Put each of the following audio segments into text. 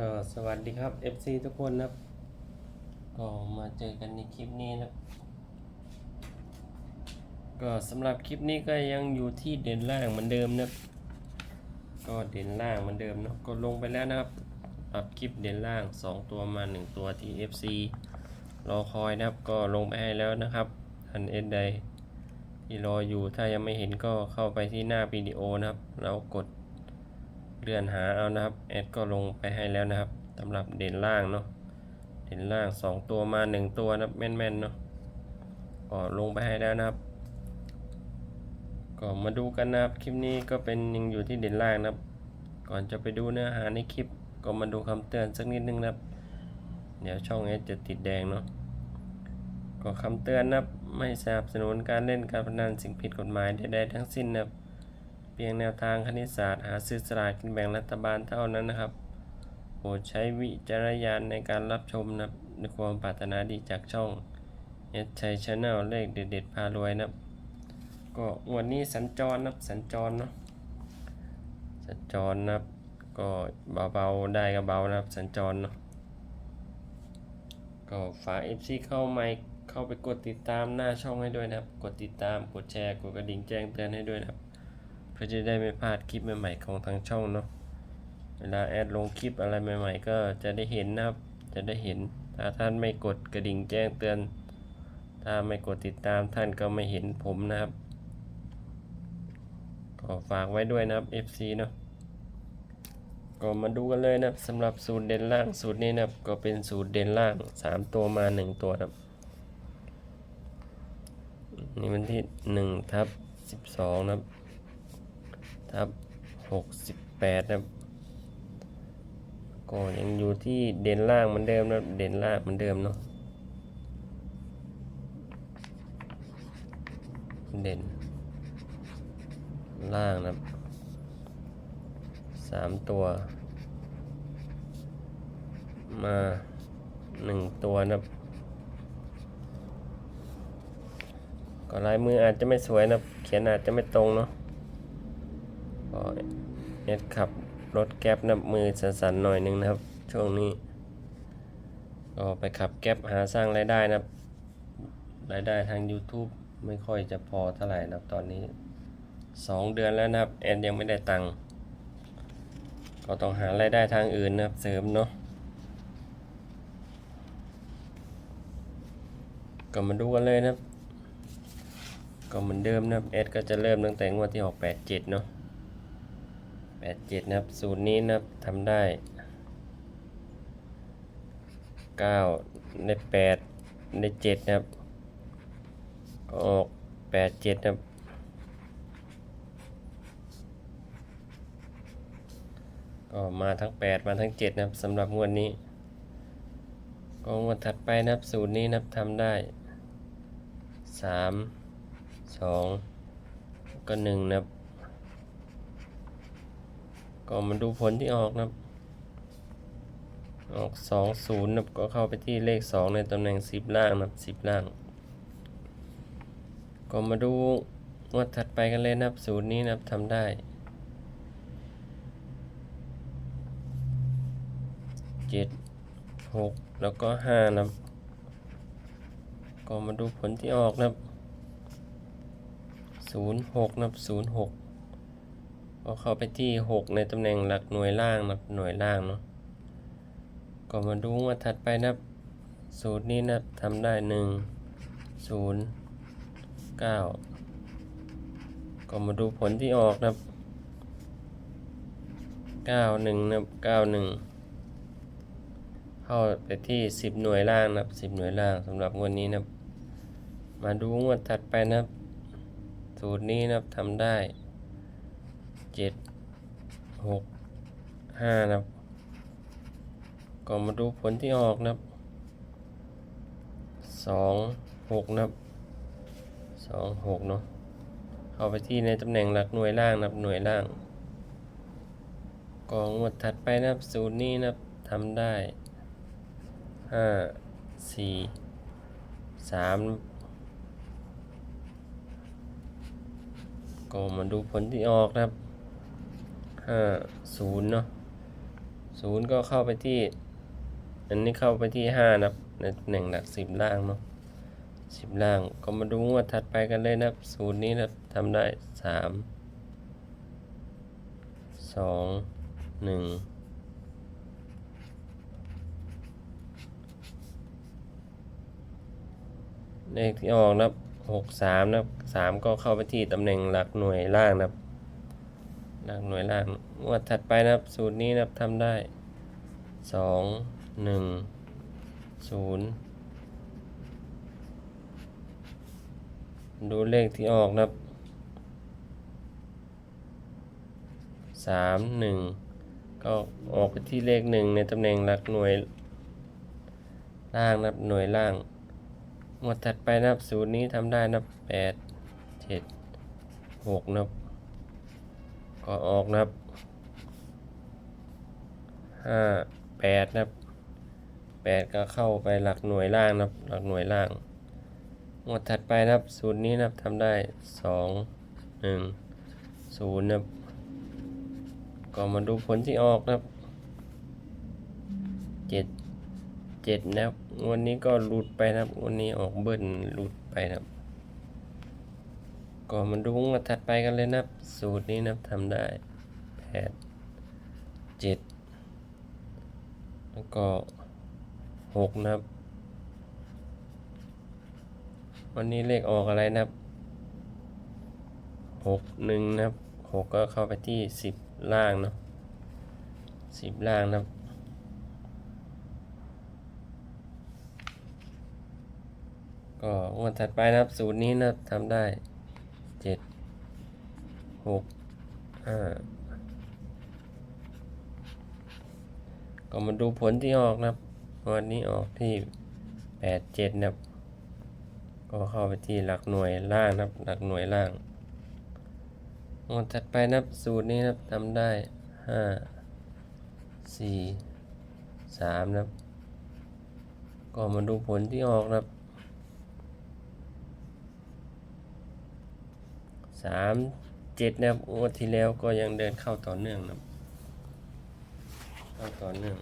ก็สวัสดีครับ FC ทุกคนนะครับก็มาเจอกันในคลิปนี้นะครับก็สำหรับคลิปนี้ก็ยังอยู่ที่เด่นล่างเหมือนเดิมนะก็เด่นล่างเหมือนเดิมเนาะก็ลงไปแล้วนะครับปรับคลิปเด่นล่าง 2 ตัวมา 1 ตัวที่ FC รอคอยนะครับก็ลงไปให้แล้วนะครับทันเอ็ดใดที่รออยู่ถ้ายังไม่เห็นก็เข้าไปที่หน้าวิดีโอนะครับ แล้วกด เลื่อนหาเอานะครับแอดก็ลงไปให้แล้วนะครับสำหรับเด่นล่างเนาะเด่นล่าง 2 ตัวมา 1 ตัวนะแม่นๆเนาะก็ลงไปให้แล้วนะครับ ก็มาดูกันนะครับคลิปนี้ก็เป็นยังอยู่ที่เด่นล่างนะครับ ก่อนจะไปดูเนื้อหาในคลิป ก็มาดูคำเตือนสักนิดนึงนะครับ เดี๋ยวช่องแอดจะติดแดงเนาะก็คำเตือนนะครับไม่สนับสนุนการเล่นการพนันสิ่งผิดกฎหมายใดๆทั้งสิ้นนะครับ เพียงแนวทางคณิตศาสตร์ หาซื้อสลากกินแบ่งรัฐบาลเท่านั้นนะครับโปรดใช้วิจารณญาณในการรับชมนะครับด้วยความปรารถนาดีจากช่องเอชัยชาแนลเลขเด็ดๆพารวยนะก็วันนี้สัญจรนะสัญจรเนาะสัญจรนะก็เบาๆได้ก็เบานะครับสัญจรเนาะก็ฝาก FC เข้ามาเข้าไปกดติดตามหน้าช่องให้ด้วยนะครับ กดติดตาม กดแชร์ กดกระดิ่งแจ้งเตือนให้ด้วยนะครับ พื่อจะได้ไม่พลาดคลิปใหม่ๆของทางช่องเนาะเวลาแอดลงคลิปอะไรใหม่ ๆ ก็จะได้เห็นนะครับ จะได้เห็นถ้าท่านไม่กดกระดิ่งแจ้งเตือน ถ้าไม่กดติดตามท่านก็ไม่เห็นผมนะครับก็ฝากไว้ด้วยนะครับ FC เนาะก็มาดูกันเลยนะครับสำหรับสูตรเด่นล่างสูตรนี้นะครับก็เป็นสูตรเด่นล่าง 3 ตัวมา 1 ตัวนะครับนี่มันที่1ทับ12นะครับ ทับหกสิบแปดนะครับก็ยังอยู่ที่เด่นล่างเหมือนเดิมนะเด่นล่างเหมือนเดิมเนาะเด่น ล่างนะสามตัว มาหนึ่งตัวนะก็ลายมืออาจจะไม่สวยนะเขียนอาจจะไม่ตรงเนาะ เอ็ดขับรถแก๊ปนับมือสั่นๆหน่อยหนึงนะครับ ช่วงนี้ก็ไปขับแก๊ปหาสร้างรายได้นะครับรายได้ทาง YouTube ไม่ค่อยจะพอเท่าไหร่นะครับตอนนี้ 2 เดือนแล้วนะครับแอดยังไม่ได้ตังค์ก็ต้องหารายได้ทางอื่นนะครับเสริมเนาะก็มาดูกันเลยนะครับ ก็เหมือนเดิมนะครับแอดก็จะเริ่มตั้งแต่งวดที่ออก87 เนาะ แปดเจ็ดนะครับสูตรนี้นะครับทำได้เก้าในแปดในเจ็ดนะครับ ออกแปดเจ็ดนะครับ ก็มาทั้งแปดมาทั้งเจ็ดนะครับสำหรับงวดนี้ ก็งวดถัดไปนะครับสูตรนี้นะครับทำได้สามสองก็หนึ่งนะครับ ก็มาดูผลที่ออกนะครับ ออก 20นะก็เข้าไปที่เลข 2 ในตำแหน่ง 10 ล่างนะครับ10 ล่าง ก็มาดูงวดถัดไปกันเลยนะศูนย์นี้นะทำได้เจ็ดหกแล้วก็ห้านะก็มาดูผลที่ออกนะศูนย์หกนะศูนย์หก เอเข้าไปที่ 6 ในตำแหน่งหลักหน่วยล่างนะหน่วยล่างเนาะก็มาดูว่าถัดไปนะสูตรนี้นะทำได้ 1 0 9 ก็มาดูผลที่ออกนะ91นะ91 เข้าไปที่ 10 หน่วยล่างนะ10 หน่วยล่างสำหรับงวดนี้นะมาดูงวดถัดไปนะสูตรนี้นะทำได้ หกห้านะครับ ก็มาดูผลที่ออกนะครับสองหกนะครับสองหกเนาะเข้าไปที่ในตำแหน่งหลักหน่วยล่างนะครับหน่วยล่างกองหมดถัดไปนะครับสูตรนี้นะครับทำได้ห้าสี่สามก็มาดูผลที่ออกนะครับ ห้าศูนย์เนาะศูนย์ก็เข้าไปที่ อันนี้เข้าไปที่ห้านะในตำแหน่งหลักสิบล่างเนาะสิบล่างก็มาดูงวดถัดไปกันเลยนะศูนย์นี้นะทำได้สามสองหนึ่งเลขที่ออกนะหกสามนะสามก็เข้าไปที่ตำแหน่งหลักหน่วยล่างนะ หลักหน่วยล่างงวดถัดไปนะครับ สูตรนี้นะครับทำได้สองหนึ่งศูนย์ดูเลขที่ออกนะครับสามหนึ่งก็ออกไปที่เลขหนึ่งในตำแหน่งหลักหน่วยล่างนะครับหน่วยล่างงวดถัดไปนะครับสูตรนี้ทำได้นะครับแปดเจ็ดหกนะครับ ก็ออกนะครับห้าแปดนะครับแปดก็เข้าไปหลักหน่วยล่างนะครับ หลักหน่วยล่างงวดถัดไปนะครับ สูตรนี้นะครับทำได้สองหนึ่งศูนย์นะครับ ก็มาดูผลที่ออกนะครับเจ็ดเจ็ดนะครับ วันนี้ก็หลุดไปนะครับ วันนี้ออกเบิ้ลหลุดไปนะครับ ก็มาดูงวดถัดไปกันเลยนะครับสูตรนี้นะครับทำได้แปดเจ็ดแล้วก็หกนะครับ วันนี้เลขออกอะไรนะครับหกหนึ่งนะครับหกก็เข้าไปที่สิบล่างเนาะสิบล่างนะครับก็งวดถัดไปนะครับ สูตรนี้นะครับทำได้ จ็ดหกห้าก็มาดูผลที่ออกนะครับวันนี้ออกที่แปดเจ็ดนะครับ ก็เข้าไปที่หลักหน่วยล่างนะครับ หลักหน่วยล่างงวดถัดไปนะครับสูตรนี้นะครับทำได้ห้าสี่สามนะครับ ก็มาดูผลที่ออกนะครับ สามเจ็ดนะครับงวดที่แล้วก็ยังเดินเข้าต่อเนื่องนะครับเข้าต่อเนื่อง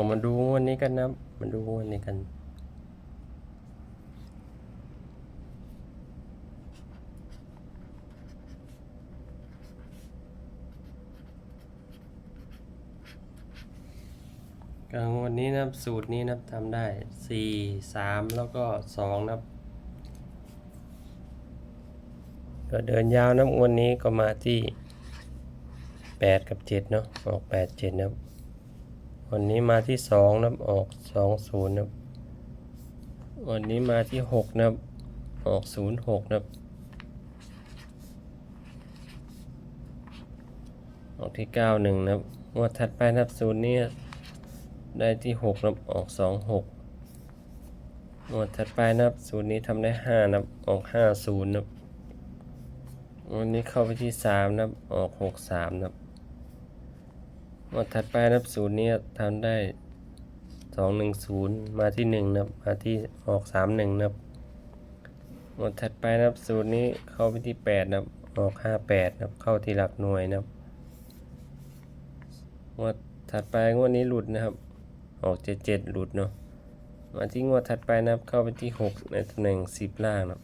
ก็มาดูวันนี้กันนะมาดูวันนี้กัน กลางวันนี้นะสูตรนี้นะทำได้สี่สามแล้วก็สองนะก็เดินยาวนะวันนี้ก็มาที่แปดกับเจ็ดเนาะออกแปดเจ็ดนะ วันนี้มาที่สองนับออกสองศูนย์นับวันนี้มาที่หกนับออกศูนย์หกนับออกที่เก้าหนึ่งนับงวดถัดไปนับศูนย์นี้ได้ที่หกนับออกสองหกงวดถัดไปนับศูนย์นี้ทำได้ห้านับออกห้าศูนย์นับวันนี้เข้าไปที่สามนับออกหกสามนับ งวดถัดไปนับศูนย์นี้ทำได้สองหนึ่งศูนย์มาที่หนึ่งนะครับมาที่ออกสามหนึ่งนะครับงวดถัดไปนับศูนย์นี้เข้าไปที่แปดนะครับออกห้าแปดนะครับเข้าที่หลักหน่วยนะครับงวดถัดไปงวดนี้หลุดนะครับ ออกเจ็ดเจ็ดหลุดเนาะมาที่งวดถัดไปนับเข้าไปที่หกในตำแหน่งสิบล่างนะครับ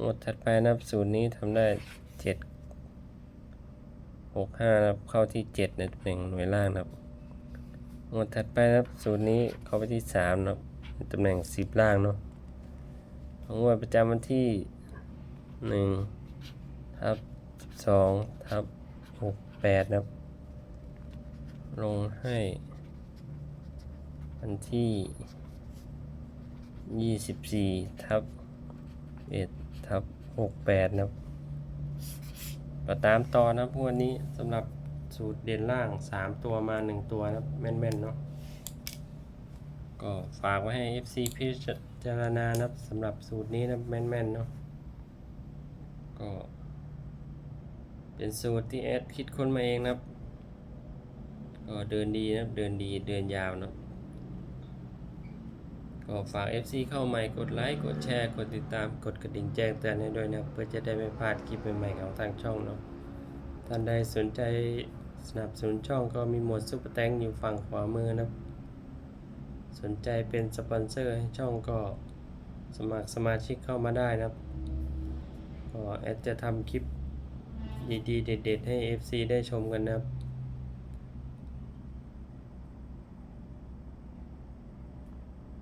งวดถัดไปนับศูนย์นี้ทำได้เจ็ด หกห้านะครับเข้าที่เจ็ดในตำแหน่งหน่วยล่างนะครับหมวดถัดไปนะครับสูตรนี้เข้าไปที่สามนะครับตำแหน่งสิบล่างเนาะงวดประจำวันที่หนึ่งทับสองทับหกแปดนะครับ ลงให้วันที่ยี่สิบสี่ทับเอ็ดทับหกแปดนะครับ ก็ตามต่อนะครับวันนี้สำหรับสูตรเด่นล่าง 3 ตัวมา 1 ตัวนะแม่นๆเนาะก็ฝากไว้ให้ FC พิจารณานะสำหรับสูตรนี้นะแม่นๆเนาะก็เป็นสูตรที่แอดคิดค้นมาเองนะครับ ก็เดินดีนะเดินดีเดินยาวเนาะ ก็ฝาก FC เข้าใหม่กดไลค์กดแชร์ กดติดตามกดกระดิ่งแจ้งเตือนให้ด้วยนะเพื่อจะได้ไม่พลาดคลิปใหม่ๆของทางช่องเนาะท่านใดสนใจสนับสนุนช่องก็มีหมวดซุปเปอร์แตงอยู่ฝั่งขวามือนะสนใจเป็นสปอนเซอร์ให้ช่องก็สมัครสมาชิกเข้ามาได้นะก็แอดจะทำคลิปดีๆเด็ดๆให้ FC ได้ชมกันนะครับ